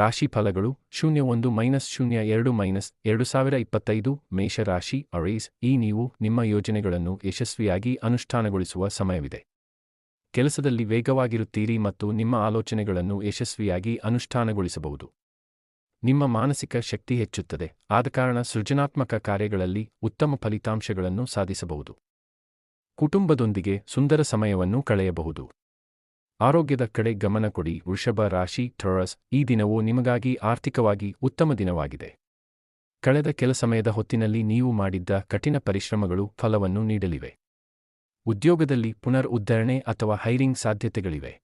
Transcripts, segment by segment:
ರಾಶಿ ಫಲಗಳು ಶೂನ್ಯ ಒಂದು ಮೈನಸ್ ಶೂನ್ಯ ಎರಡು ಮೈನಸ್ ಎರಡು ಸಾವಿರ ಇಪ್ಪತ್ತೈದು ಮೇಷರಾಶಿ ಅರೇಸ್ ಈ ನೀವು ನಿಮ್ಮ ಯೋಜನೆಗಳನ್ನು ಯಶಸ್ವಿಯಾಗಿ ಅನುಷ್ಠಾನಗೊಳಿಸುವ ಸಮಯವಿದೆ. ಕೆಲಸದಲ್ಲಿ ವೇಗವಾಗಿರುತ್ತೀರಿ ಮತ್ತು ನಿಮ್ಮ ಆಲೋಚನೆಗಳನ್ನು ಯಶಸ್ವಿಯಾಗಿ ಅನುಷ್ಠಾನಗೊಳಿಸಬಹುದು. ನಿಮ್ಮ ಮಾನಸಿಕ ಶಕ್ತಿ ಹೆಚ್ಚುತ್ತದೆ, ಆದ ಕಾರಣ ಸೃಜನಾತ್ಮಕ ಕಾರ್ಯಗಳಲ್ಲಿ ಉತ್ತಮ ಫಲಿತಾಂಶಗಳನ್ನು ಸಾಧಿಸಬಹುದು. ಕುಟುಂಬದೊಂದಿಗೆ ಸುಂದರ ಸಮಯವನ್ನು ಕಳೆಯಬಹುದು. ಆರೋಗ್ಯದ ಕಡೆ ಗಮನ ಕೊಡಿ ವೃಷಭ ರಾಶಿ ಟೊರಸ್ ಈ ದಿನವು ನಿಮಗಾಗಿ ಆರ್ಥಿಕವಾಗಿ ಉತ್ತಮ ದಿನವಾಗಿದೆ. ಕಳೆದ ಕೆಲ ಸಮಯದ ಹೊತ್ತಿನಲ್ಲಿ ನೀವು ಮಾಡಿದ್ದ ಕಠಿಣ ಪರಿಶ್ರಮಗಳು ಫಲವನ್ನು ನೀಡಲಿವೆ. ಉದ್ಯೋಗದಲ್ಲಿ ಪುನರ್ ಉದ್ಧರಣೆ ಅಥವಾ ಹೈರಿಂಗ್ ಸಾಧ್ಯತೆಗಳಿವೆ.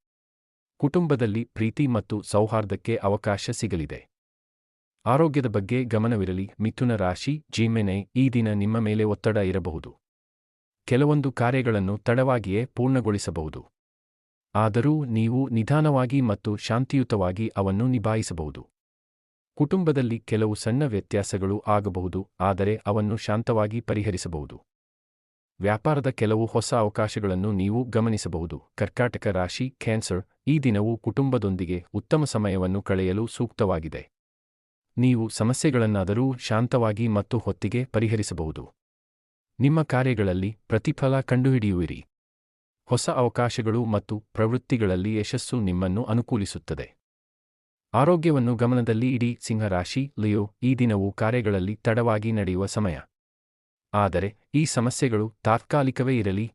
ಕುಟುಂಬದಲ್ಲಿ ಪ್ರೀತಿ ಮತ್ತು ಸೌಹಾರ್ದಕ್ಕೆ ಅವಕಾಶ ಸಿಗಲಿದೆ. ಆರೋಗ್ಯದ ಬಗ್ಗೆ ಗಮನವಿರಲಿ, ಮಿಥುನ ರಾಶಿ, ಜೀಮೆನೆ, ಈ ದಿನ ನಿಮ್ಮ ಮೇಲೆ ಒತ್ತಡ ಇರಬಹುದು. ಕೆಲವೊಂದು ಕಾರ್ಯಗಳನ್ನು ತಡವಾಗಿಯೇ ಪೂರ್ಣಗೊಳಿಸಬಹುದು. ಆದರೂ ನೀವು ನಿಧಾನವಾಗಿ ಮತ್ತು ಶಾಂತಿಯುತವಾಗಿ ಅವನ್ನು ನಿಭಾಯಿಸಬಹುದು. ಕುಟುಂಬದಲ್ಲಿ ಕೆಲವು ಸಣ್ಣ ವ್ಯತ್ಯಾಸಗಳು ಆಗಬಹುದು, ಆದರೆ ಅವನ್ನು ಶಾಂತವಾಗಿ ಪರಿಹರಿಸಬಹುದು. ವ್ಯಾಪಾರದ ಕೆಲವು ಹೊಸ ಅವಕಾಶಗಳನ್ನು ನೀವು ಗಮನಿಸಬಹುದು. ಕರ್ಕಾಟಕ ರಾಶಿ, ಕ್ಯಾನ್ಸರ್, ಈ ದಿನವು ಕುಟುಂಬದೊಂದಿಗೆ ಉತ್ತಮ ಸಮಯವನ್ನು ಕಳೆಯಲು ಸೂಕ್ತವಾಗಿದೆ. ನೀವು ಸಮಸ್ಯೆಗಳನ್ನಾದರೂ ಶಾಂತವಾಗಿ ಮತ್ತು ಹೊತ್ತಿಗೆ ಪರಿಹರಿಸಬಹುದು. ನಿಮ್ಮ ಕಾರ್ಯಗಳಲ್ಲಿ ಪ್ರತಿಫಲ ಕಂಡುಹಿಡಿಯುವಿರಿ. ಹೊಸ ಅವಕಾಶಗಳು ಮತ್ತು ಪ್ರವೃತ್ತಿಗಳಲ್ಲಿ ಯಶಸ್ಸು ನಿಮ್ಮನ್ನು ಅನುಕೂಲಿಸುತ್ತದೆ. ಆರೋಗ್ಯವನ್ನು ಗಮನದಲ್ಲಿ ಇಡೀ, ಸಿಂಹರಾಶಿ, ಲಿಯೋ, ಈ ದಿನವು ಕಾರ್ಯಗಳಲ್ಲಿ ತಡವಾಗಿ ನಡೆಯುವ ಸಮಯ. ಆದರೆ, ಈ ಸಮಸ್ಯೆಗಳು ತಾತ್ಕಾಲಿಕವೇ ಇರಲಿ.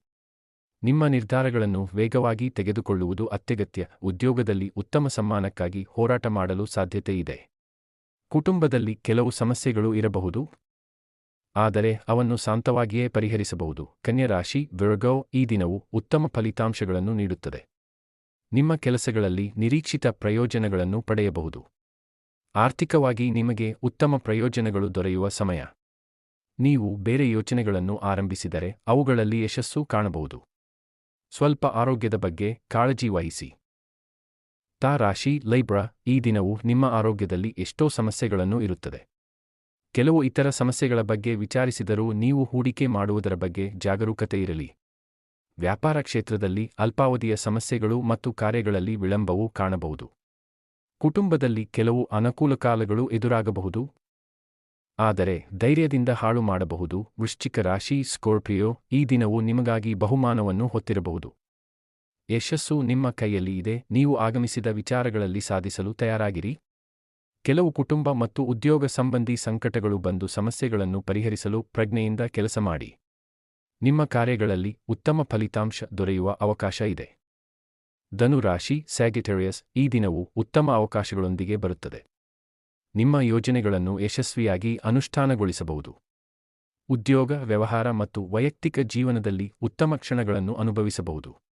ನಿಮ್ಮ ನಿರ್ಧಾರಗಳನ್ನು ವೇಗವಾಗಿ ತೆಗೆದುಕೊಳ್ಳುವುದು ಅತ್ಯಗತ್ಯ. ಉದ್ಯೋಗದಲ್ಲಿ ಉತ್ತಮ ಸಮ್ಮಾನಕ್ಕಾಗಿ ಹೋರಾಟ ಮಾಡಲು ಸಾಧ್ಯತೆಯಿದೆ ಕುಟುಂಬದಲ್ಲಿ ಕೆಲವು ಸಮಸ್ಯೆಗಳು ಇರಬಹುದು. ಆದರೆ ಅವನ್ನು ಶಾಂತವಾಗಿಯೇ ಪರಿಹರಿಸಬಹುದು. ಕನ್ಯರಾಶಿ, ವಿರ್ಗೋ, ಈ ದಿನವು ಉತ್ತಮ ಫಲಿತಾಂಶಗಳನ್ನು ನೀಡುತ್ತದೆ. ನಿಮ್ಮ ಕೆಲಸಗಳಲ್ಲಿ ನಿರೀಕ್ಷಿತ ಪ್ರಯೋಜನಗಳನ್ನು ಪಡೆಯಬಹುದು. ಆರ್ಥಿಕವಾಗಿ ನಿಮಗೆ ಉತ್ತಮ ಪ್ರಯೋಜನಗಳು ದೊರೆಯುವ ಸಮಯ. ನೀವು ಬೇರೆ ಯೋಚನೆಗಳನ್ನು ಆರಂಭಿಸಿದರೆ ಅವುಗಳಲ್ಲಿ ಯಶಸ್ಸು ಕಾಣಬಹುದು. ಸ್ವಲ್ಪ ಆರೋಗ್ಯದ ಬಗ್ಗೆ ಕಾಳಜಿ ವಹಿಸಿ. ತಾ ರಾಶಿ, ಲೈಬ್ರಾ, ಈ ದಿನವು ನಿಮ್ಮ ಆರೋಗ್ಯದಲ್ಲಿ ಎಷ್ಟೋ ಸಮಸ್ಯೆಗಳನ್ನು ಇರುತ್ತದೆ. ಕೆಲವು ಇತರ ಸಮಸ್ಯೆಗಳ ಬಗ್ಗೆ ವಿಚಾರಿಸಿದರೂ ನೀವು ಹೂಡಿಕೆ ಮಾಡುವುದರ ಬಗ್ಗೆ ಜಾಗರೂಕತೆ ಇರಲಿ. ವ್ಯಾಪಾರ ಕ್ಷೇತ್ರದಲ್ಲಿ ಅಲ್ಪಾವಧಿಯ ಸಮಸ್ಯೆಗಳು ಮತ್ತು ಕಾರ್ಯಗಳಲ್ಲಿ ವಿಳಂಬವೂ ಕಾಣಬಹುದು. ಕುಟುಂಬದಲ್ಲಿ ಕೆಲವು ಅನುಕೂಲಕಾಲಗಳು ಎದುರಾಗಬಹುದು. ಆದರೆ ಧೈರ್ಯದಿಂದ ಹಾಳು ಮಾಡಬಹುದು. ವೃಶ್ಚಿಕ ರಾಶಿ, ಸ್ಕೋರ್ಪಿಯೋ, ಈ ದಿನವು ನಿಮಗಾಗಿ ಬಹುಮಾನವನ್ನು ಹೊತ್ತಿರಬಹುದು. ಯಶಸ್ಸು ನಿಮ್ಮ ಕೈಯಲ್ಲಿ ಇದೆ. ನೀವು ಆಗಮಿಸಿದ ವಿಚಾರಗಳಲ್ಲಿ ಸಾಧಿಸಲು ತಯಾರಾಗಿರಿ. ಕೆಲವು ಕುಟುಂಬ ಮತ್ತು ಉದ್ಯೋಗ ಸಂಬಂಧಿ ಸಂಕಟಗಳು ಬಂದು ಸಮಸ್ಯೆಗಳನ್ನು ಪರಿಹರಿಸಲು ಪ್ರಜ್ಞೆಯಿಂದ ಕೆಲಸ ಮಾಡಿ. ನಿಮ್ಮ ಕಾರ್ಯಗಳಲ್ಲಿ ಉತ್ತಮ ಫಲಿತಾಂಶ ದೊರೆಯುವ ಅವಕಾಶ ಇದೆ. ಧನುರಾಶಿ ಸ್ಯಾಗಿಟೇರಿಯಸ್ ಈ ದಿನವು ಉತ್ತಮ ಅವಕಾಶಗಳೊಂದಿಗೆ ಬರುತ್ತದೆ. ನಿಮ್ಮ ಯೋಜನೆಗಳನ್ನು ಯಶಸ್ವಿಯಾಗಿ ಅನುಷ್ಠಾನಗೊಳಿಸಬಹುದು. ಉದ್ಯೋಗ, ವ್ಯವಹಾರ ಮತ್ತು ವೈಯಕ್ತಿಕ ಜೀವನದಲ್ಲಿ ಉತ್ತಮ ಕ್ಷಣಗಳನ್ನು ಅನುಭವಿಸಬಹುದು.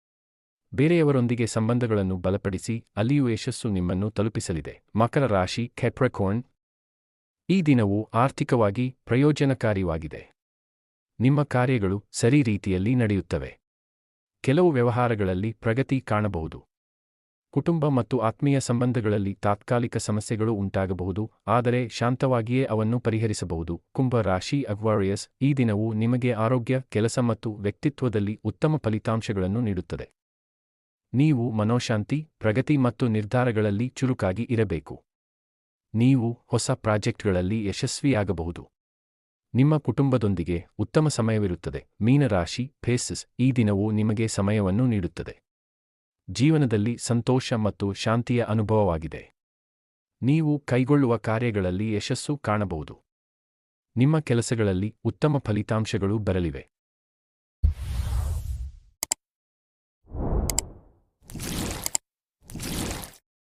ಬೇರೆಯವರೊಂದಿಗೆ ಸಂಬಂಧಗಳನ್ನು ಬಲಪಡಿಸಿ ಅಲ್ಲಿಯೂ ಯಶಸ್ಸು ನಿಮ್ಮನ್ನು ತಲುಪಿಸಲಿದೆ. ಮಕರ ರಾಶಿ ಖೆಪ್ರಕೋಣ್ ಈ ದಿನವು ಆರ್ಥಿಕವಾಗಿ ಪ್ರಯೋಜನಕಾರಿಯಾಗಿದೆ. ನಿಮ್ಮ ಕಾರ್ಯಗಳು ಸರಿ ರೀತಿಯಲ್ಲಿ ನಡೆಯುತ್ತವೆ. ಕೆಲವು ವ್ಯವಹಾರಗಳಲ್ಲಿ ಪ್ರಗತಿ ಕಾಣಬಹುದು. ಕುಟುಂಬ ಮತ್ತು ಆತ್ಮೀಯ ಸಂಬಂಧಗಳಲ್ಲಿ ತಾತ್ಕಾಲಿಕ ಸಮಸ್ಯೆಗಳು ಉಂಟಾಗಬಹುದು, ಆದರೆ ಶಾಂತವಾಗಿಯೇ ಅವನ್ನು ಪರಿಹರಿಸಬಹುದು. ಕುಂಭ ರಾಶಿ ಅಕ್ವಾರಿಯಸ್ ಈ ದಿನವು ನಿಮಗೆ ಆರೋಗ್ಯ, ಕೆಲಸ ಮತ್ತು ವ್ಯಕ್ತಿತ್ವದಲ್ಲಿ ಉತ್ತಮ ಫಲಿತಾಂಶಗಳನ್ನು ನೀಡುತ್ತದೆ. ನೀವು ಮನೋಶಾಂತಿ, ಪ್ರಗತಿ ಮತ್ತು ನಿರ್ಧಾರಗಳಲ್ಲಿ ಚುರುಕಾಗಿ ಇರಬೇಕು. ನೀವು ಹೊಸ ಪ್ರಾಜೆಕ್ಟ್ಗಳಲ್ಲಿ ಯಶಸ್ವಿಯಾಗಬಹುದು. ನಿಮ್ಮ ಕುಟುಂಬದೊಂದಿಗೆ ಉತ್ತಮ ಸಮಯವಿರುತ್ತದೆ. ಮೀನರಾಶಿ, ಫೇಸಸ್, ಈ ದಿನವು ನಿಮಗೆ ಸಮಯವನ್ನು ನೀಡುತ್ತದೆ. ಜೀವನದಲ್ಲಿ ಸಂತೋಷ ಮತ್ತು ಶಾಂತಿಯ ಅನುಭವವಾಗಿದೆ. ನೀವು ಕೈಗೊಳ್ಳುವ ಕಾರ್ಯಗಳಲ್ಲಿ ಯಶಸ್ಸು ಕಾಣಬಹುದು. ನಿಮ್ಮ ಕೆಲಸಗಳಲ್ಲಿ ಉತ್ತಮ ಫಲಿತಾಂಶಗಳು ಬರಲಿವೆ.